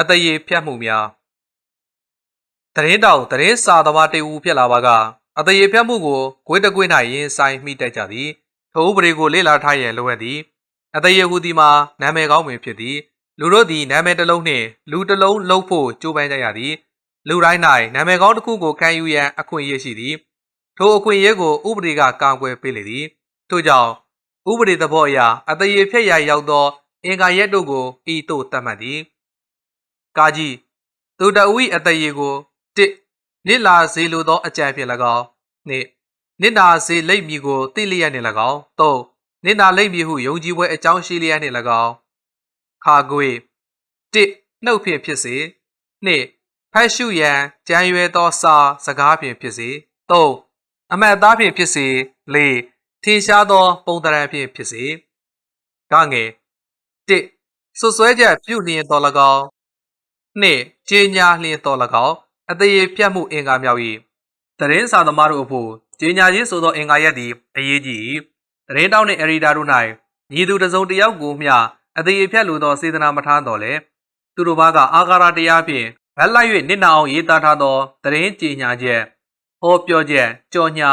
အတရေဖြတ်မှုများတရင်တောင်တရင်စာသမားတေဦးဖြစ်လာပါကအတရေဖြတ်မှုကိုဂွေးတကွေး၌ရင်ဆိုင်မိတတ်ကြသည်ထိုဥပဒေကိုလေ့လာထားရန်လိုအပ်သည်အတရေဟူသည်မှာနာမည်ကောင်းပင်ဖြစ်သည်လူတို့သည်နာမည်တစ်လုံးနှင့်လူတစ်လုံးလှုပ်ဖို့ကြိုးပမ်းကြရသည်လူတိုင်း၌နာမည်ကောင်းတစ်ခုကိုခံယူရန်အခွင့်အရေးရှိသည်ထိုအခွင့်အရေးကိုဥပဒေကကာကွယ်ပေးလေသည်ထို့ကြောင့်ဥပဒေသဘောအရအတရေဖြတ်ရာရောက်သောအင်္ဂါရက်တို့ကိုဤသို့သတ်မှတ်သည် ကာကြီးသူတအဝိအတရေကိုတစ်နိလာစေလိုသောအကြံဖြင့်၎င်းနှစ်နိနာစေလိပ်မီကိုသိလျက်နှင့်၎င်းသုံးနိနာလိပ်မီဟုယုံကြည်ပွဲအကြောင်းရှိလျက်နှင့်၎င်းခါကွေတစ်နှုတ်ဖြင့်ဖြစ်စေနှစ်ဖတ်ရှုရန်ကြံရွယ်သောစာစကားဖြင့်ဖြစ်စေသုံးအမှတ်သားဖြင့်ဖြစ်စေလေးထင်ရှားသော ပုံသဏ္ဍာန်ဖြင့်ဖြစ်စေကငယ်တစ်ဆွဆွဲချက်ပြုလျင်တော်၎င်း နှစ်ကြေညာလျင်တော်၎င်းအတရေပြတ်မှုအင်္ဂါမြောက်၏တရင်စာသမားတို့အဖို့ကြေညာခြင်းဆိုသောအင်္ဂါရက်သည်အရေးကြီး၏တရင်တောင်းနှင့်အရီတာတို့၌ညီသူတစ်စုံတစ်ယောက်ကိုမျှအတရေဖြတ်လိုသောစေတနာမထားတော်လဲသူတို့ဘာကအာဃာရတရားဖြင့်ဗတ်လိုက်၍နစ်နာအောင်ရေးသားထားသောတရင်ကြေညာချက်ဟောပြောချက်ကြော်ညာ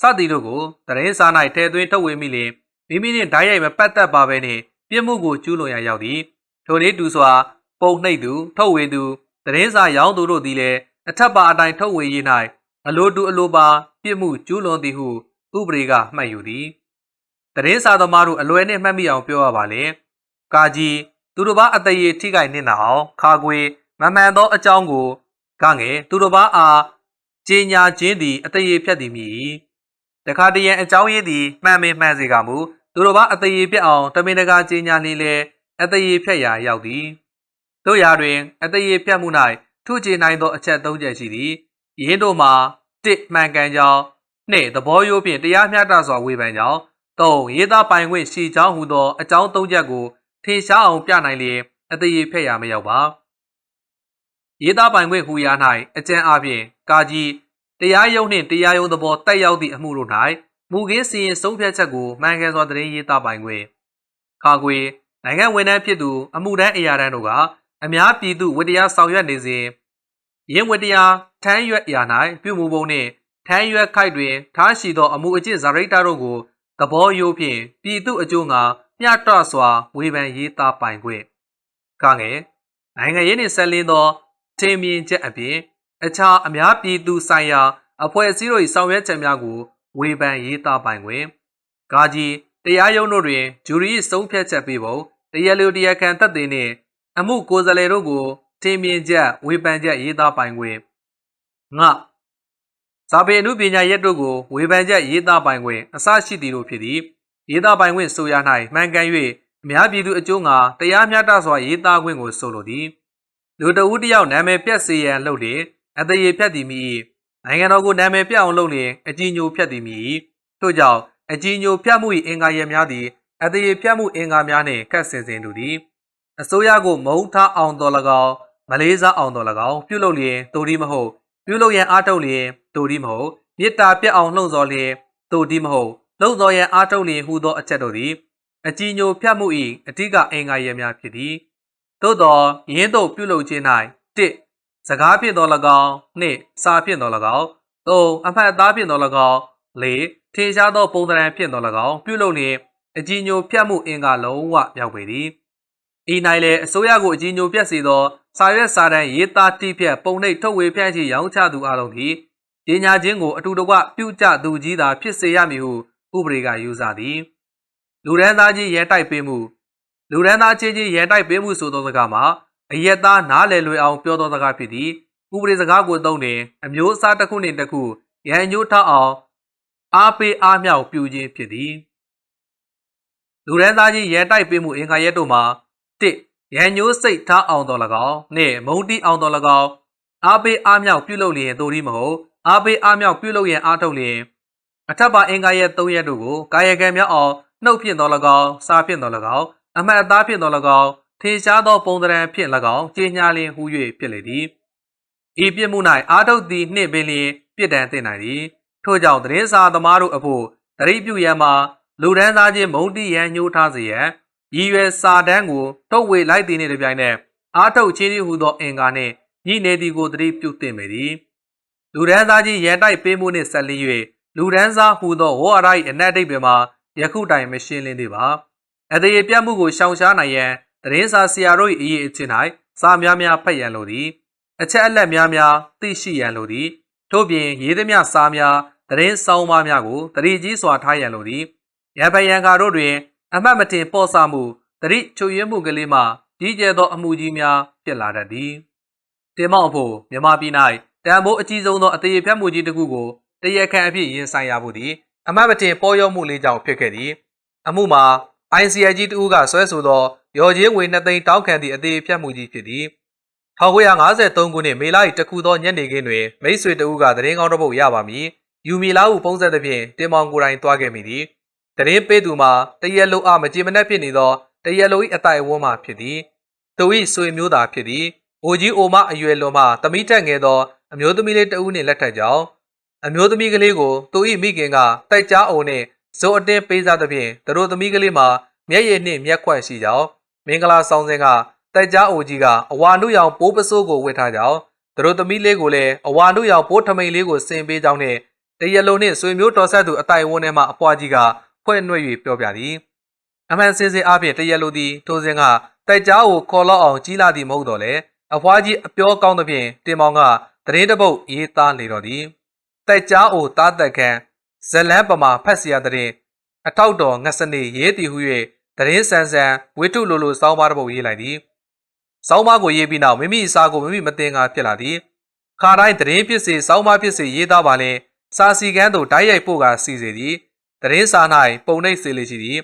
စသည်တို့ကိုတရင်စာ၌ထည့်သွင်းထုတ်ဝေမိလျင်မိမိနှင့်ဓာတ်ရိုက်မပတ်သက်ပါဘဲနှင့်ပြစ်မှုကိုကျူးလွန်ရရောက်သည်ထိုနည်းတူစွာ ပုံနှိပ်သူထုတ်ဝေသူတရင်စာရောင်းသူတို့သည်လည်းအထက်ပါအတိုင်းထုတ်ဝေရေး၌အလိုတူအလိုပါပြစ်မှုကျူးလွန်သည်ဟုဥပဒေကမှတ်ယူသည်တရင်စာသမားတို့အလွယ်နှင့်မှတ်မိအောင်ပြောရပါလေကာကြီးသူတို့ဘာအတရေထိခိုက်နေတာအောင်ခါခွေမမှန်သောအကြောင်းကိုကငယ်သူတို့ဘာအားကြေညာခြင်းသည်အတရေဖြတ်သည်မြည်တခါတရံအကြောင်းရင်းသည်မှန်မင်မှန်စေကမူသူတို့ဘာအတရေပြက်အောင်တမင်တကာကြေညာနေလေအတရေဖြတ်ရာရောက်သည် တို့ရာတွင် အတရေဖြတ်မှု၌ထုချေနိုင်သောအချက်၃ချက်ရှိသည်ယင်းတို့မှာတစ်မှန်ကန်ကြောင်းနှစ်သဘောရိုးဖြင့်တရားမျှတစွာဝေဖန်ကြောင်းသုံးရေးသားပိုင်ခွင့်ရှိကြောင်းဟူသောအကြောင်း၃ချက်ကိုထင်ရှားအောင်ပြနိုင်လျင်အတရေဖက်ရမရောက်ပါရေးသားပိုင်ခွင့်ဟူရာ၌အကျဉ်းအပြင်ကာကြီးတရားရုံးနှင့်တရားရုံးသဘောတက်ရောက်သည့်အမှုတို့၌မူခင်းစီရင်ဆုံးဖြတ်ချက်ကိုမှန်ကန်စွာသတင်းရေးသားပိုင်ခွင့်ခါခွေနိုင်ငံဝန်ထမ်းဖြစ်သူအမှုတန်းအရာတန်းတို့က အများပြည်သူဝတ္တရားဆောင်ရွက်နေစဉ်ရင်းဝတ္တရားထမ်းရွက်ရာ၌ပြုမှုပုံနှင့်ထမ်းရွက်ခိုက်တွင်ထားရှိသောအမှုအကျင့်ဇာရိတာတို့ကိုသဘောရိုးဖြင့်ပြည်သူအကျိုးငါမျှတစွာဝေဖန်ရေးသားပိုင်ခွင့်ကငယ်နိုင်ငံရေးနှင့်ဆက်လင်းသောထင်မြင်ချက်အပြင်အခြားအများပြည်သူဆိုင်ရာ အဖွဲ့အစည်းတို့၏ဆောင်ရွက်ချက်များကိုဝေဖန်ရေးသားပိုင်ခွင့်ဂါကြီးတရားရုံးတို့တွင်ဂျူရီဆုံးဖြတ်ချက်ပေးဖို့တရားလူတရားခံသက်သေနှင့် အမှုကိုယ်စားလှယ်တို့ကိုထင်မြင်ချက်ဝေဖန်ချက်ရေးသားပိုင်ခွင့်ငစာပေအမှုပညာရက်တို့ကိုဝေဖန်ချက်ရေးသားပိုင်ခွင့်အစရှိသည်တို့ဖြစ်သည်ရေးသားပိုင်ခွင့်ဆိုရ၌မှန်ကန်၍အများပြည်သူအကျိုးငါတရားမျှတစွာရေးသားခွင့်ကိုဆိုလိုသည်လူတဦးတယောက်နာမည်ပြတ်စေရန်လုပ်လျင်အတရေဖြတ်သည်မိနိုင်ငံတော်ကိုနာမည်ပြအောင်လုပ်လျင်အကြီးညိုဖြတ်သည်မိထို့ကြောင့်အကြီးညိုဖြတ်မှု၏အင်္ဂါရက်များသည်အတရေဖြတ်မှုအင်္ဂါများနှင့်ကပ်ဆင်စဉ်တူသည် အစိုးရကိုမုံထားအောင်တော်၎င်းမလေးစားအောင်တော်၎င်းပြုလုပ်လျင်တူဒီမဟုတ်ပြုလုပ်ရန်အားထုတ်လျင်တူဒီမဟုတ်မေတ္တာပြတ်အောင်လှုံ့ဆော်လျင်တူဒီမဟုတ်လှုံ့ဆော်ရန်အားထုတ်လျင်ဟူသောအချက်တို့သည်အကြီးညိုဖြတ်မှု၏အဓိကအင်္ဂါရက်များဖြစ်သည်သို့သောယင်းတို့ပြုလုပ်ခြင်း၌တစ်စကားဖြင့်တော်၎င်းနှစ်စာဖြင့်တော်၎င်းသုံးအဖတ်သားဖြင့်တော်၎င်းလေးထင်ရှားသောပုံသဏ္ဍာန်ဖြင့်တော်၎င်းပြုလုပ်လျင်အကြီးညိုဖြတ်မှုအင်္ဂါလုံးဝမြောက်ပေသည် ဤ၌လည်းအစိုးရကိုအကြီးညိုပြတ်စေသောစာရွက်စာတမ်းရေးသားတိဖြတ်ပုံနှိပ်ထုတ်ဝေဖြန့်ချီရောင်းချသူအလုံးသည်ပညာချင်းကိုအတူတကွပြုကြသူကြီးသာဖြစ်စေရမည်ဟုဥပဒေကယူဆသည်လူရန်သားကြီးရဲတိုက်ပေးမှုလူရန်သားချင်းချင်းရဲတိုက်ပေးမှုဆိုသောစကားမှာအယက်သားနားလည်လွယ်အောင်ပြောသောစကားဖြစ်သည်ဥပဒေစကားကိုသုံးနေအမျိုးအစားတစ်ခုနှင့်တစ်ခုရန်ညှိုးထောက်အောင်အားပေးအားမြောက်ပြုခြင်းဖြစ်သည်လူရန်သားချင်းရဲတိုက်ပေးမှုအင်္ဂါရက်တို့မှာ တစ်ရန်ညိုးစိတ်ထားအောင်တော်၎င်းနှင့်မုံတီအောင်တော်၎င်းအားပေးအားမြောက်ပြုလုပ်လျင်တို့ဒီမဟုတ်အားပေးအားမြောက်ပြုလုပ်ရန်အားထုတ်လျင်အထက်ပါအင်္ဂါရဲ့၃ရက်တို့ကိုကာယကံမြောက်အောင်နှုတ်ဖြင့်တော်၎င်းစားဖြင့်တော်၎င်းအမှတ်အသားဖြင့်တော်၎င်းထင်ရှားသောပုံသဏ္ဍာန်ဖြင့်၎င်းကြေညာလျင်ဟူ၍ဖြစ်လေသည်ဤပြစ်မှု၌အာထုတ်သည်နှင့်ပင်လျင်ပြစ်ဒဏ်သင့်နိုင်သည်ထို့ကြောင့်သတင်းစာသမားတို့အဖို့တရိပ်ပြုရန်မှာလူဒန်းသားချင်းမုံတီရန်ညှိုးထားစေရန် ရည်ရွယ်စာတန်းကိုထုတ်ဝေလိုက်သည်နှင့်တပြိုင်နက်အားထုတ်ခြင်းဟုသောအင်္ဂါနှင့်ညှိနေသည်ကိုသတိပြုသင့်ပေသည်လူဒန်းစားကြီးရန်တိုက်ပေးမှုနှင့်ဆက်လျ၍လူဒန်းစားဟူသောဝေါ်အရိုက်အနက်တိတ်ပင်မှာယခုတိုင်မရှင်းလင်းသေးပါအသေးပြတ်မှုကိုရှောင်ရှားနိုင်ရန်သတင်းစာဆရာတို့၏အရေးအချင်း၌စာများများဖတ်ရန်လိုသည်အချက်အလက်များများသိရှိရန်လိုသည်ထို့ပြင်ရေးသည်များစာများသတင်းဆောင်ပါများကိုတတိကြီးစွာထားရန်လိုသည်ရန်ဖယံကာတို့တွင် အမှတ်မတင်ပေါ့ဆမှုတတိချွေရမှုကလေးမှကြီးကျယ်သောအမှုကြီးများဖြစ်လာတတ်သည်တင်မောင်အဖို့မြန်မာပြည်၌တန်ဖိုးအကြီးဆုံးသောအသေးဖြတ်မှုကြီးတစ်ခုကိုတရက်ခန့်အဖြစ်ရင်ဆိုင်ရမှုသည်အမှတ်မတင်ပေါ်ရောမှုလေးကြောင့်ဖြစ်ခဲ့သည်အမှုမှာ ICIG တူကဆွဲဆိုသောရော်ချင်းငွေ2သိန်းတောင်းခံသည့်အသေးဖြတ်မှုကြီးဖြစ်သည်1953ခုနှစ်မေလ၏တခုသောညနေခင်းတွင်မိတ်ဆွေတဦးကသတင်းကောင်းတစ်ပုဒ်ရပါမည်ယူမီလာဟုပုံစံသဖြင့်တင်မောင်ကိုယ်တိုင်တွားခဲ့မိသည် သတင်းပေးသူမှာတရက်လုံးအမကြည်မနှက်ဖြစ်နေသောတရက်လုံး၏အတိုင်အဝန်းမှဖြစ်သည်သူ၏ဆွေမျိုးသားဖြစ်သည်အိုကြီးအိုမအရွယ်လွန်မှတမိတက်ငယ်သောအမျိုးသမီးလေးတဦးနှင့်လက်ထပ်ကြောင်းအမျိုးသမီးကလေးကိုသူ၏မိခင်ကတိုက်ကြားအုံနှင့်ဇိုအတင်းပေးစားသဖြင့်သူတို့သမီးကလေးမှာမျက်ရည်နှင့်မျက်ခွက်ရှိကြောင်းမင်္ဂလာဆောင်စဉ်ကတိုက်ကြားအိုကြီးကအဝါနုရောင်ပိုးပစိုးကိုဝတ်ထားကြောင်းသူတို့သမီးလေးကိုလည်းအဝါနုရောင်ပိုးထမိန်လေးကိုဆင်ပေးကြောင်းနဲ့တရလုံးနှင့်ဆွေမျိုးတော်ဆက်သူအတိုင်ဝန်းထဲမှအပွားကြီးက ဖွဲ့နှွဲ့၍ပြောပြသည်အမှန်စင်စစ်အပြင်တရလုံးသည်ထိုစဉ်ကတိုက်ကြားကိုခေါ်လောက်အောင်ကြီးလာသည်မဟုတ်တော့လေအဖွားကြီးအပြောကောင်းသဖြင့်တင်မောင်ကသတင်းတပုတ်ရေးသားနေတော်သည်တိုက်ကြားအိုတားတက်ခန်းဇလန်းပမာဖတ်စီရတဲ့အထောက်တော်ငဆနေရေးသည်ဟု၍သတင်းဆန်ဆန်ဝိထုလိုလိုစောင်းပါတစ်ပုတ်ရေးလိုက်သည်စောင်းပါကိုရေးပြီးနောက်မိမိအစာကိုမိမိမတင်ငါဖြစ်လာသည်ခါတိုင်းသတင်းဖြစ်စေစောင်းပါဖြစ်စေရေးသားပါလင်စာစီကန်းသို့တိုက်ရိုက်ပို့ကစီစေသည် သတင်းစာ၌ပုံနှိပ်စေလေရှိသည်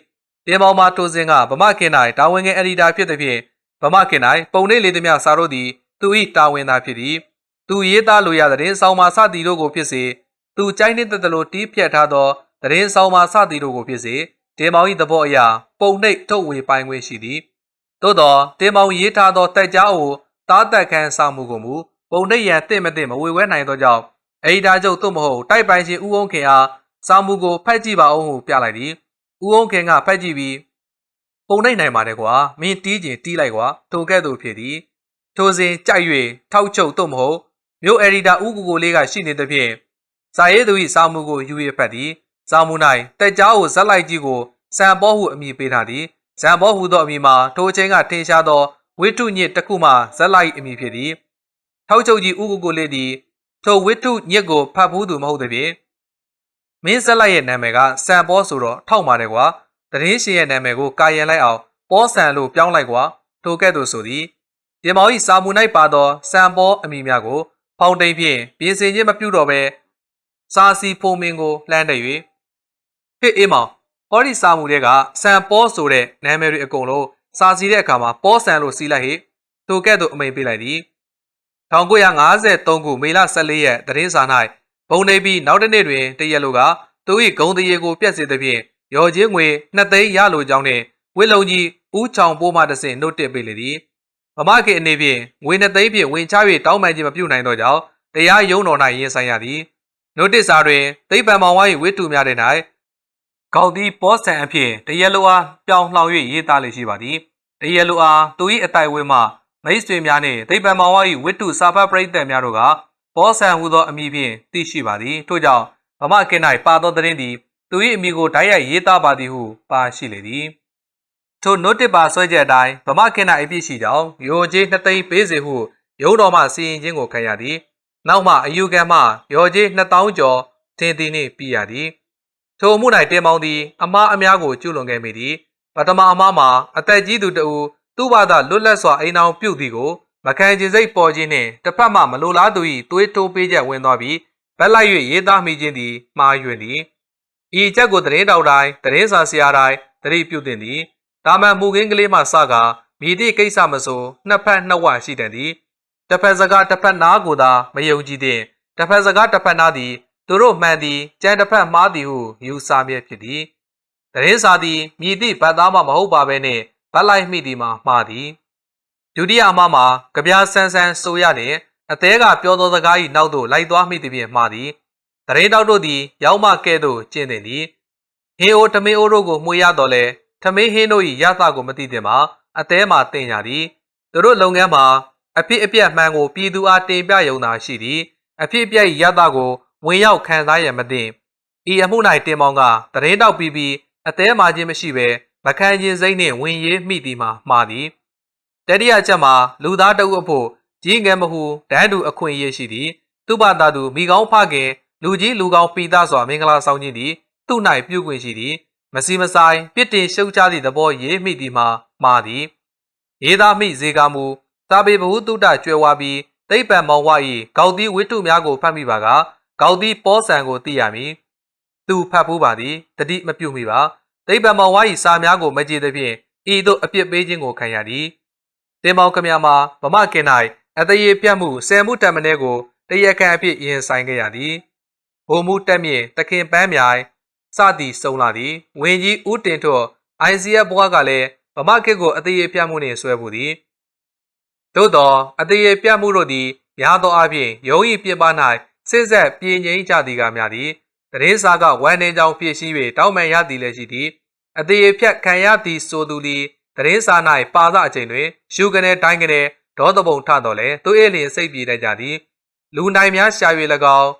တင်မောင်မာတိုစင်ကဗမခင်၌တာဝန်ငယ်အက်ဒီတာဖြစ်သည်ဖြင့်ဗမခင်၌ပုံနှိပ်လေသည်များစာတို့သည်သူ၏တာဝန်သာဖြစ်သည်သူရေးသားလိုရသတင်းဆောင်မာစသည်တို့ကိုဖြစ်စေသူကြိုင်းနေတဲ့တလို့တီးဖြတ်ထားသောသတင်းဆောင်မာစသည်တို့ကိုဖြစ်စေတင်မောင်၏သဘောအရပုံနှိပ်ထုတ်ဝေပိုင်ခွင့်ရှိသည်သို့သောတင်မောင်ရေးထားသောတက်ကြားအိုတားတက်ခန်းဆောင်မှုကိုမူပုံနှိပ်ရန်တင့်မတင့်မဝေဝဲနိုင်သောကြောင့်အီဒါချုပ်သို့မဟုတ်တိုက်ပိုင်ရှင်ဦးအောင်ခင်အား စာမှုကိုဖတ်ကြည့်ပါအောင်ဟုပြလိုက်သည်ဦးအောင်ခင်ကဖတ်ကြည့်ပြီးပုံနှိပ်နိုင်ပါတယ်ကွာမင်းတီးကျင်တီးလိုက်ကွာထိုကဲ့သို့ဖြစ်သည်ထိုစဉ်ကြိုက်၍ထောက်ချုပ်သို့မဟုတ်မြို့အယ်ဒီတာဦးကိုကိုလေးကရှိနေသဖြင့်ဇာရဲသူ၏စာမှုကိုယူရဖတ်သည်စာမှု၌တက်ကြားကိုဇက်လိုက်ကြီးကိုစံပေါ်ဟုအမည်ပေးထားသည်ဇံပေါ်ဟုသောအမည်မှာထိုအချိန်ကထင်ရှားသောဝိတုညစ်တစ်ခုမှဇက်လိုက်အမည်ဖြစ်သည်ထောက်ချုပ်ကြီးဦးကိုကိုလေးသည်ထိုဝိတုညစ်ကိုဖတ်ဘူးသူမဟုတ်သဖြင့် မင်းဇက်လိုက်ရဲ့နာမည်ကစံပေါ်ဆိုတော့ထောက်ပါတယ်ကွာတရင်ရှင်ရဲ့နာမည်ကိုကာယံလိုက်အောင်ပေါ်ဆန်လို့ပြောင်းလိုက်ကွာထိုကဲ့သို့ဆိုသည်တင်မောင်၏စာမူ၌ပါသောစံပေါ်အမည်များကိုဖောင်တိန်ဖြင့်ပြင်ဆင်ခြင်းမပြုတော့ဘဲစာစီဖုံမင်ကိုလှမ်းတဲ့၍ဟေ့အေးမောင်ဟောဒီစာမူတွေကစံပေါ်ဆိုတဲ့နာမည်တွေအကုန်လုံးစာစီတဲ့အခါမှာပေါ်ဆန်လို့စီးလိုက်ဟိသူကဲ့သို့အမိန်ပေးလိုက်သည်1953ခုမေလ14ရက်သတင်းစာ၌ ဘုံနေပြီးနောက်တစ်နေ့တွင်တရက်လိုကသူ၏ဂုံတရေကိုပြက်စေသဖြင့်ရော်ချင်းငွေ2သိန်းရလိုကြောင်းနှင့်ဝစ်လုံကြီးဦးချောင်ပိုးမှတဆင့်နှုတ်တက်ပေးလေသည်မမကေအနေဖြင့်ငွေ2သိန်းဖြင့်ဝင်ချ၍တောင်းပန်ခြင်းမပြုနိုင်သောကြောင့်တရားရုံးတော်၌ရင်ဆိုင်ရသည်နိုတစ်စာတွင်သိပ္ပံမောင်ဝါ၏ဝိတုများတဲ့၌ကောက်သည်ပေါ်ဆန်အဖြစ်တရက်လိုအားပြောင်းလှောင်၍ရေးသားလေရှိပါသည်တရက်လိုအားသူ၏အတိုင်ဝင်းမှမိတ်ဆွေများနှင့်သိပ္ပံမောင်ဝါ၏ဝိတုစာဖတ်ပရိသတ်များတို့က ပေါ်ဆန်ဟူသောအမည်ဖြင့်သိရှိပါသည်ထို့ကြောင့်ဗမကင်၌ပါသောသတင်းသည်သူ၏အမည်ကိုတိုက်ရိုက်ရေးသားပါသည်ဟုပါရှိလေသည်ထို notice ပါဆွဲချက်အတိုင်းဗမာခင်၌အပြည့်ရှိကြောင်းရိုကြီးနှစ်သိန်းပေးစေဟုရုံးတော်မှစီရင်ခြင်းကိုခံရသည်နောက်မှအယူခံမှရော်ကြီး2000ကျော်ထင်သည်နှင့်ပြည်ရသည်ထိုအမှု၌တင်မောင်သည်အမားအများကိုကျူးလွန်ခဲ့မိသည်ပထမအမားမှာအသက်ကြီးသူတဦးသူ့ဘာသာလွတ်လပ်စွာအိမ်အောင်ပြုတ်သည်ကို မခံကျင်စိတ်ပေါ်ခြင်းနှင့်တစ်ဖက်မှမလိုလားသူ၏သွေးတိုးပေးချက်ဝင်သွားပြီးဗက်လိုက်၍ရေးသားမိခြင်းသည်မှားယွင်းသည်ဤချက်ကိုသတင်းတောက်တိုင်းသတင်းစာဆရာတိုင်းသတိပြုသင့်သည်ဒါမှမူခင်းကလေးမှစကားမိသည့်ကိစ္စမဆိုနှစ်ဖက်နှစ်ဝရှိတတ်သည်တစ်ဖက်စကားတစ်ဖက်နားကိုသာမယုံကြည်သည့်တစ်ဖက်စကားတစ်ဖက်နားသည်သူတို့မှန်သည်ကြံတစ်ဖက်မှားသည်ဟုယူဆမြဲဖြစ်သည်တရင်စာသည်မြည်သည့်ဗတ်သားမှမဟုတ်ပါဘဲနှင့်ဗတ်လိုက်မိသည်မှာမှားသည် ဒုတိယအမှားမှာကြပြားဆန်းဆန်းဆိုရလျင်အသေးကပြောသောစကား၏နောက်သို့လိုက်သွားမိသည်ဖြင့်မှားသည်တရင်တောက်တို့သည်ရောက်မှကဲ့သို့ကျင့်သည်ဟင်းအိုတမင်းအိုတို့ကိုမှုရတော်လဲထမင်းဟင်းတို့၏ရသကိုမသိသင်မှာအသေးမှတင်ရသည်သူတို့လုပ်ငန်းမှာအဖြစ်အပျက်မှန်ကိုပြည်သူအားတင်ပြရုံသာရှိသည်အဖြစ်အပျက်၏ရတကိုဝင်ရောက်ခံစားရမသင့်ဤအမှု၌တင်မောင်ကတရင်တောက်ပြီးပြီးအသေးမာခြင်းမရှိဘဲမခံခြင်းစိတ်နှင့်ဝင်ရေးမိသည်မှာမှားသည် တတိယချက်မှာလူသားတအုပ်အဖို့ကြီးငယ်မဟုတန်းတူအခွင့်အရေးရှိသည်သူ့ဘာသာသူမိကောင်းဖခင်လူကြီးလူကောင်းပိသားစွာမင်္ဂလာဆောင်ခြင်းသည်သူ့၌ပြုခွင့်ရှိသည်မစီမဆိုင်ပြစ်တင်ရှုတ်ချသည့်သဘောရေးမိသည်မှာမှားသည်ရေးသားမိဇေကမူသာပေဘဟုတုတ္တကျွဲဝါပြီးသိပ္ပံမောင်ဝ၏ဂေါက်သီးဝိတုများကိုဖတ်မိပါကဂေါက်သီးပောဆန်ကိုသိရမည်သူဖတ်ဖို့ပါသည်တတိမပြုတ်မိပါသိပ္ပံမောင်ဝ၏စာများကိုမကြည့်သဖြင့်ဤသို့အပြစ်ပေးခြင်းကိုခံရသည် တင်မောင်ကမြမှာဗမာကင်၌အတရေပြတ်မှုဆယ်မှုတမန်ကိုတရက်ခန့်အဖြစ်ရင်ဆိုင်ခဲ့ရသည်ဘုံမှုတက်မြင့်တခင်ပန်းမြိုင်စသည်စုံလာသည်ဝင်းကြီးဦးတင်ထွတ် ICF ဘွားကလည်းဗမာခေတ်ကိုအတရေပြတ်မှုနှင့်ဆွဲပူသည်သို့သောအတရေပြတ်မှုတို့သည်များသောအားဖြင့်ရုံး၏ပြပ၌စစ်ဆက်ပြင်းငိမ့်ကြသည်ကများသည်တရေစာကဝမ်းနေကြောင်ပြည့်ရှိ၍တောင်းပန်ရသည်လည်းရှိသည်အတရေဖြတ်ခံရသည်ဆိုသူသည် တရေစာ၌ပါသအချိန်တွင်ရှုကနေတိုင်းကနေဒေါသပုံထတော်လဲသူ့အေးလျင်စိတ်ပြေတတ်ကြသည်လူနိုင်များရှာ၍၎င်း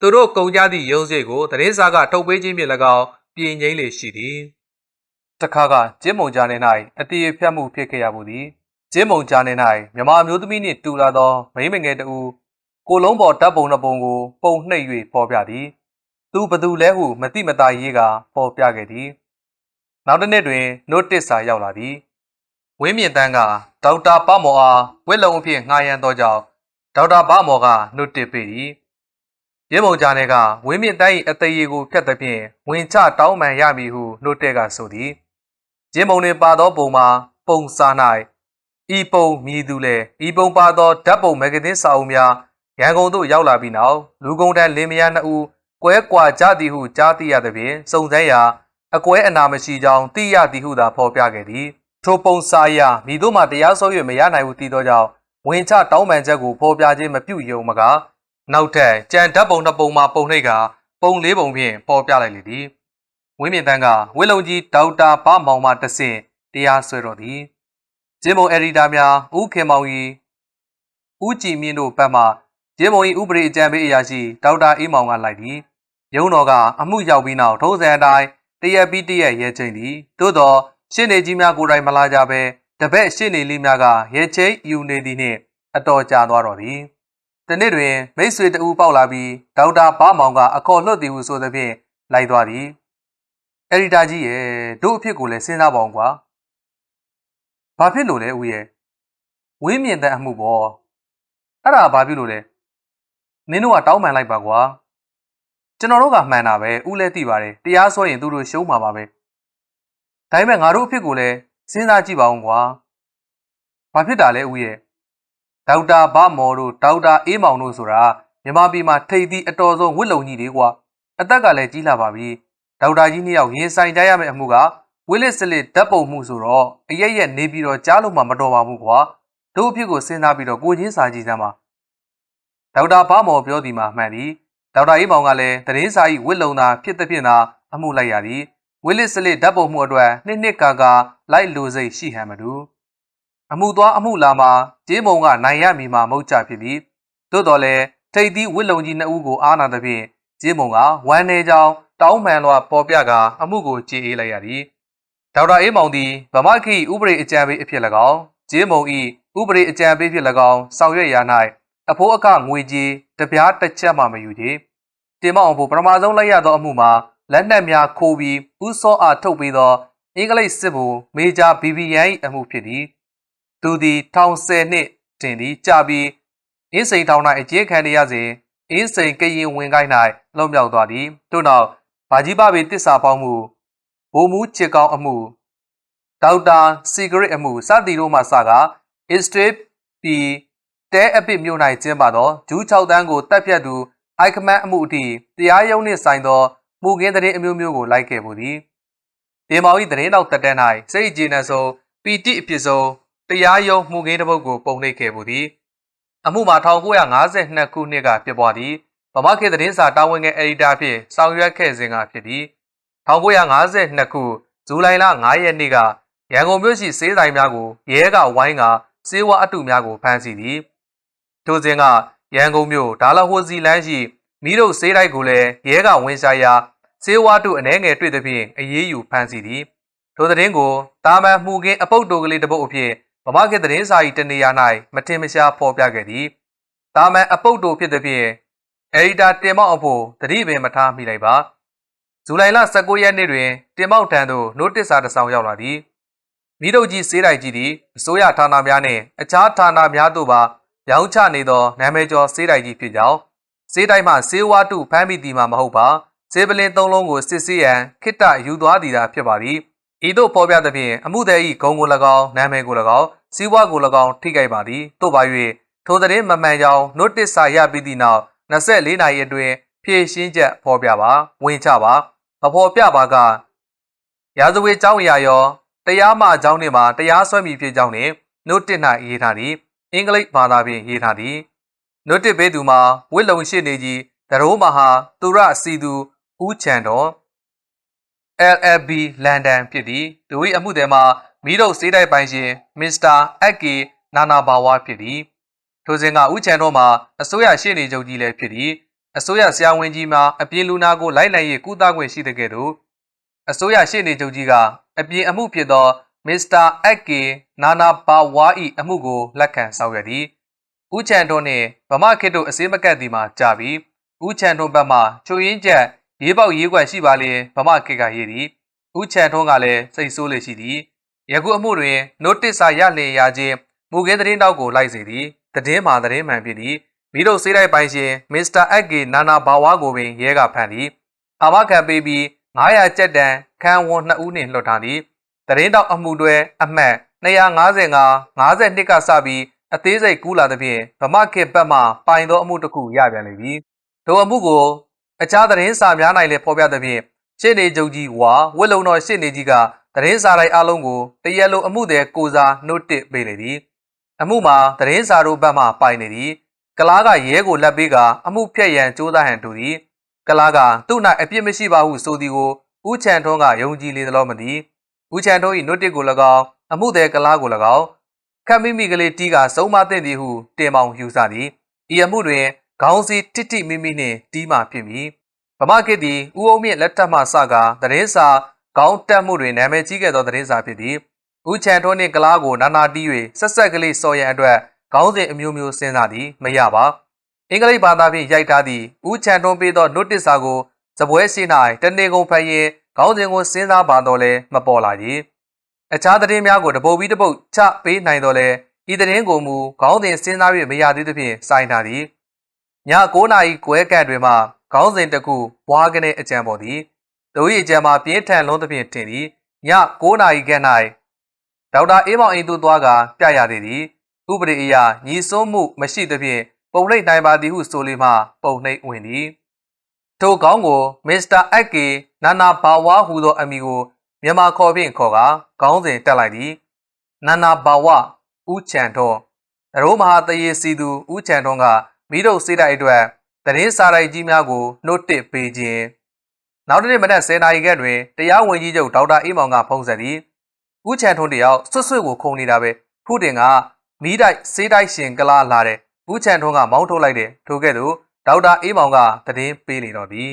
သူတို့ကုန်ကြသည့်ရုံးစိတ်ကိုတရေစာကထုတ်ပေးခြင်းဖြင့်၎င်းပြင်ငိမ့်လေရှိသည်တခါကကျင်းမုံကြားနေ၌အတရေဖြတ်မှုဖြစ်ခဲ့ရမှုသည်ကျင်းမုံကြားနေ၌မြမအမျိုးသမီးနှင့်တူလာသောမိန်းမငယ်တဦးကိုလုံးပေါ်တပ်ပုံနှပုံကို ပုံနှိပ်၍ပေါ်ပြသည် သူဘသူလဲဟုမတိမတာရေးကပေါ်ပြခဲ့သည် နောက်တစ်နှစ်တွင် notice စာရောက်လာသည်ဝင်းမြင့်တန်းကဒေါက်တာပမော်အားဝက်လုံးအဖြစ်ငှားရမ်းသောကြောင့်ဒေါက်တာပမော်က notice ပေးသည်ရဲမုံကြားနယ်ကဝင်းမြင့်တန်း၏အသေးရည်ကိုဖြတ်သဖြင့်ဝင်ချတောင်းပန်ရမည်ဟု notice ကဆိုသည်ရဲမုံတွင်ပါသောပုံမှာပုံစာ၌ဤပုံမြည်သူလည်းဤပုံပါသောဓာတ်ပုံမဂ္ဂဇင်းစာအုပ်များရန်ကုန်သို့ရောက်လာပြီးနောက်လူကုန်တန်းလင်းမယားနှစ်ဦးကွဲကွာကြသည်ဟုကြားသိရသဖြင့်စုံစမ်းရာ အကွဲအနာမရှိကြောင်းသိရသည်ဟုသာဖော်ပြခဲ့သည်ထိုပုံစာအရမိတို့မှတရားစွဲ၍မရနိုင်ဟုသိသောကြောင့်ဝင်ချတောင်းပန်ချက်ကိုဖော်ပြခြင်းမပြုယုံမကနောက်ထပ်ကြံဓာတ်ပုံနှစ်ပုံမှာပုံနှိပ်ကပုံလေးပုံဖြင့်ဖော်ပြလိုက်လေသည်ဝင်းမြင့်တန်းကဝင်းလုံကြီးဒေါက်တာဗမောင်မှတဆင့်တရားစွဲတော်သည်ကျင်းမုံအက်ဒီတာများဦးခင်မောင်ကြီးဦးကြည်မြင့်တို့ဘက်မှကျင်းမုံ၏ဥပဒေအကြံပေးအရာရှိဒေါက်တာအေးမောင်ကလိုက်သည်ရုံးတော်ကအမှုရောက်ပြီးနောက်ထုံးစံအတိုင်း တရက်ပြီးတရက်ရဲချင်းသည်သို့တော့ရှင်းနေကြီးများကိုယ်တိုင်မလာကြဘဲတပည့်ရှင်းနေလေးများကရဲချင်းယူနေသည်နှင့်အတော်ကြာသွားတော်သည်တနေ့တွင်မိတ်ဆွေတဦးပေါက်လာပြီးဒေါက်တာဘာမောင်ကအခေါ်လွတ်သည်ဟုဆိုသဖြင့်လိုက်သွားသည်အရီတာကြီးရဲ့တို့အဖြစ်ကိုလည်းစဉ်းစားပါအောင်ကွာဘာဖြစ်လို့လဲဦးရဲ့ဝင်းမြင့်တဲ့အမှုပေါ့အဲ့ဒါဘာဖြစ်လို့လဲမင်းတို့ကတောင်းပန်လိုက်ပါကွာ ကျွန်တော်တို့ကမှန်တာပဲဦးလည်းသိပါတယ်တရားစွဲရင်သူတို့ရှုံးမှာပါပဲဒါပေမဲ့ငါတို့အဖြစ်ကိုလည်းစဉ်းစားကြည့်ပါဦးကွာဘာဖြစ်တာလဲဦးရဲ့ဒေါက်တာဗမော်တို့ဒေါက်တာအေးမောင်တို့ဆိုတာမြန်မာပြည်မှာထိပ်သီးအတော်ဆုံးဝစ်လုံကြီးတွေကွာအသက်ကလည်းကြီးလာပါပြီဒေါက်တာကြီးနှစ်ယောက်ရင်ဆိုင်ကြရမယ့်အမှုကဝိလစ်စလစ်ဓာတ်ပုံမှုဆိုတော့အရက်ရက်နေပြီးတော့ကြားလို့မှမတော်ပါဘူးကွာတို့အဖြစ်ကိုစဉ်းစားပြီးတော့ကိုချင်းစာကြည့်စမ်းပါဒေါက်တာဗမော်ပြောသည်မှာမှန်သည် ဒေါက်တာအေးမောင်ကလည်းတရင်စာ၏ဝစ်လုံသာဖြစ်သဖြင့်သာအမှုလိုက်ရသည်ဝိလစ်စလစ်ဓာတ်ပုံမှုအတွက်နှစ်နှစ်ကာကာလိုက်လိုစိတ်ရှိဟန်မတူအမှုသွားအမှုလာမှာကျေးမုံကနိုင်ရမည်မှာမဟုတ်ကြဖြစ်သည်သို့တော်လည်းထိတ်သီးဝစ်လုံကြီးနှစ်ဦးကိုအားနာသဖြင့်ကျေးမုံကဝမ်းနေကြောင်းတောင်းပန်လွှာပေါ်ပြကအမှုကိုကြေအေးလိုက်ရသည်ဒေါက်တာအေးမောင်သည်ဗမာခိဥပဒေအကြံပေးအဖြစ်၎င်းကျေးမုံ၏ဥပဒေအကြံပေးဖြစ်၎င်းဆောင်ရွက်ရာ၌ အဖိုးအခငွေကြီးတပြားတစ်ချက်မှမယူသေးတင်မောင်ဖို့ပထမဆုံးလိုက်ရသောအမှုမှာလက်နက်များခိုးပြီးဥစောအားထုတ်ပြီးသောအင်္ဂလိပ်စစ်ဗိုလ်မေဂျာဘီဘီယန်၏အမှုဖြစ်သည်သူသည်ထောင်ဆယ်နှစ်တင်သည်ကြာပြီးအင်းစိန်ထောင်၌အကျဉ်းခံရစဉ်အင်းစိန်ကရင်ဝင်ကိုင်း၌လွန်မြောက်သွားသည်ထို့နောက်ဘာကြီးပပေတစ္ဆာပေါင်းမှုဘိုလ်မူချစ်ကောင်းအမှုဒေါက်တာစီဂရစ်အမှုစသည်တို့မှစကား estate ပြီး တဲအပစ်မြို့၌ကျင်းပသောဂျူး6တန်းကိုတပ်ဖြတ်သူအိုက်ကမန်အမှုအထိတရားရုံးနှင့်ဆိုင်သောမှုခင်းတဲ့အမျိုးမျိုးကိုလိုက်ခဲ့မှုသည်ဒေမောင်၏သတင်းတော်တက်တန်း၌စိတ်ကြည်နက်ဆုံးပီတိအဖြစ်ဆုံးတရားရုံးမှုခင်းတစ်ပုဒ်ကိုပုံနှိပ်ခဲ့မှုသည်အမှုမှာ1952ခုနှစ်ကဖြစ်ပွားသည်ဗမာခေတ်သတင်းစာတာဝန်ခံအက်ဒီတာဖြင့်ဆောင်ရွက်ခဲ့စဉ်ကဖြစ်သည်1952ခုဇူလိုင်လ9ရက်နေ့ကရန်ကုန်မြို့ရှိစေးဆိုင်များကိုရဲကဝိုင်းကစေဝါအတုများကိုဖမ်းဆီးသည် ထိုစဉ်ကရန်ကုန်မြို့ဒါလာဟိုစီလန်းရှိမိတို့စေးတိုက်ကိုလည်းရဲကဝင်ရှာရာစေဝါတုအနှဲငယ်တွေ့သဖြင့်အေးအေးယူဖမ်းဆီးသည်ထိုသတင်းကိုတာမန်မှုကင်းအပုတ်တိုကလေးတစ်ပုတ်အဖြစ်ဗမာခေတ်သတင်းစာ၏တနေရာ၌မထင်မရှားဖော်ပြခဲ့သည်တာမန်အပုတ်တိုဖြစ်သဖြင့်အရီတာတင်မောက်အဖို့တတိပင်မထားမိလိုက်ပါဇူလိုင်လ19ရက်နေ့တွင်တင်မောက်ထံသို့နိုတစ်စာတစ်စောင်ရောက်လာသည်မိတို့ကြီးစေးတိုက်ကြီးသည်အစိုးရဌာနများနှင့်အခြားဌာနများတို့ပါ ရောင်းချနေသောနာမည်ကျော်စေးတိုက်ကြီးဖြစ်ကြောင်းစေးတိုက်မှစေးဝါတုဖမ်းမိသည်မှာမဟုတ်ပါစေပလင်သုံးလုံးကိုစစ်ဆေးရန်ခိတ္တယူသွားသည်သာဖြစ်ပါသည်ဤသို့ဖော်ပြသဖြင့်အမှုသည်၏ဂုံကို၎င်းနာမည်ကို၎င်းစီးပွားကို၎င်းထိခိုက်ပါသည်သို့ပါ၍ထိုသတင်းမမှန်ကြောင်းနိုတစ်စာရပြီးသည့်နောက်24နာရီအတွင်းဖြည့်ရှင်းချက်ဖော်ပြပါဝင်ချပါမဖော်ပြပါကရာဇဝေเจ้าအရာရောတရားမှအကြောင်းနှင့်မှာတရားစွဲမိဖြစ်ကြောင်းနှင့်နိုတစ်၌ရေးထားသည် အင်္ဂလိပ်ဘာသာဖြင့်ရေးထားသည်နိုတစ်ဘေးသူမှာဝစ်လုံရှိနေကြီးဒရိုးမဟာသူရစီသူဦးချန်တော် LLB လန်ဒန်ဖြစ်သည်သူ၏အမှုသည်မှာမိတို့စေးတိုက်ပိုင်ရှင်မစ္စတာအက်ကီနာနာဘာဝါဖြစ်သည်ထိုစဉ်ကဦးချန်တော်မှာအစိုးရရှေ့နေချုပ်ကြီးလည်းဖြစ်သည်အစိုးရဆရာဝန်ကြီးမှာအပြင်လူနာကိုလိုက်နိုင်ရေးကုသခွင့်ရှိတဲ့ကဲ့သို့အစိုးရရှေ့နေချုပ်ကြီးကအပြင်အမှုဖြစ်သော မစ္စတာအက်ကီနာနာဘာဝါ၏အမှုကိုလက်ခံဆောင်ရွက်သည်ဦးချန်တော်နှင့်ဗမာခေတ်တို့အစည်းမကတ်သည်မှာကြာပြီးဦးချန်တော်ဘက်မှချိုရင်းချက်ရေးပေါက်ရေးကွက်ရှိပါလျင်ဗမာခေတ်ကရေးသည်ဦးချန်ထွန်းကလည်းစိတ်ဆိုးလေရှိသည်ယခုအမှုတွင် notice စာရလျင်ရခြင်းမူကင်းသတင်းတောက်ကိုလိုက်စေသည်သတင်းမှာသတင်းမှန်ဖြစ်သည်မိတို့စေးတိုက်ပိုင်ရှင်မစ္စတာအက်ဂေနာနာဘာဝါကိုပင်ရဲကဖမ်းသည်အာမခံပေးပြီး900ကျပ်တန်ခံဝန်2ဦးနှင့်လွှတ်ထားသည် သတင်းတောက်အမှုတွဲအမှတ်255 52ကစပြီးအသေးစိတ်ကူးလာသဖြင့်ဗမာခေတ်ဘက်မှပိုင်သောအမှုတစ်ခုရပြန်လိမ့်မည်ထိုအမှုကိုအခြားသတင်းစာများ၌လည်းဖော်ပြသဖြင့်ရှေ့နေချုပ်ကြီးဝါဝစ်လုံတော်ရှေ့နေကြီးကသတင်းစာတိုင်းအလုံးကိုတရက်လုံးအမှုသည်ကိုစားနှုတ်တစ်ပေးလေသည်အမှုမှာသတင်းစာတို့ဘက်မှပိုင်နေသည်ကလားကရဲကိုလက်ပေးကအမှုဖြတ်ရန်စ조사ဟန်တူသည်ကလားကသူ့၌အပြစ်မရှိပါဟုဆိုသည်ကိုဦးချန်ထွန်းကယုံကြည်လေသလားမသိ ဦးချန်ထွန်း၏နှုတ်တစ်ကို၎င်းအမှုသည်ကလားကို၎င်းခတ်မိမိကလေးတီးကစုံမတဲ့သည်ဟုတင်မောင်ယူဆသည်ဤအမှုတွင်ခေါင်းစီတိတိမိမိနှင့်တီးမှဖြစ်မည်ဗမာခေတ်သည်ဦးအောင်မြင့်လက်ထက်မှစကားသတင်းစာခေါင်းတက်မှုတွင်နာမည်ကြီးခဲ့သောသတင်းစာဖြစ်သည်ဦးချန်ထွန်းနှင့်ကလားကိုနာနာတီး၍ဆက်ဆက်ကလေးစော်ရန်အတွက်ခေါင်းစဉ်အမျိုးမျိုးစဉ်းစားသည်မရပါအင်္ဂလိပ်ဘာသာဖြင့်ရိုက်ထားသည့်ဦးချန်ထွန်းပေးသော notice စာကိုစပွဲရှိ၌တနေကုန်ဖတ်ရင် ခေါင်းစဉ်ကိုစဉ်းစားပါတော့လဲမပေါ်လာကြီးအခြားသတင်းများကိုတပုတ်ပြီးတပုတ်ချပေးနိုင်တော့လဲဤသတင်းကိုမူခေါင်းစဉ်စဉ်းစား၍မရသေးသဖြင့်စိုင်းထားသည်ည9နာရီခွဲကန့်တွင်မှခေါင်းစဉ်တစ်ခုဘွားကနေအကြံပေါ်သည်သူ၏အကြံမှာပြင်းထန်လုံးသဖြင့်ထင်သည်ည9နာရီခန့်၌ဒေါက်တာအေးမောင်အိမ်သို့သွားကပြရသေးသည်ဥပဒေအရညီစွန်းမှုမရှိသဖြင့်ပုံနှိပ်နိုင်ပါသည်ဟုဆိုလေမှပုံနှိပ်ဝင်သည် ထိုကောင်းကိုမစ္စတာအက်ကေနာနာဘာဝါဟူသောအမည်ကိုမြန်မာခေါ်ဖြင့်ခေါ်ကခေါင်းစဉ်တက်လိုက်သည်နာနာဘာဝဦးချန်တော်ရိုးမဟာတရေစီသူဦးချန်တော်ကမိတို့စေးတိုက်အတွက်သတင်းစာရိုက်ကြီးများကိုနှုတ်တစ်ပေးခြင်းနောက်တစ်နေ့မနက်10:00နာရီခန့်တွင်တရားဝင်ကြီးချုပ်ဒေါက်တာအေးမောင်ကဖုန်းဆက်သည်ဦးချန်ထွန်းတယောက်ဆွတ်ဆွတ်ကိုခုန်နေတာပဲဖူးတင်ကမီးတိုက်စေးတိုက်ရှင်ကလာလာတဲ့ဦးချန်ထွန်းကမောင်းထုတ်လိုက်တဲ့ထိုကဲ့သို့ ဒေါက်တာအေးမောင်ကသတင်းပေးလေတော့သည်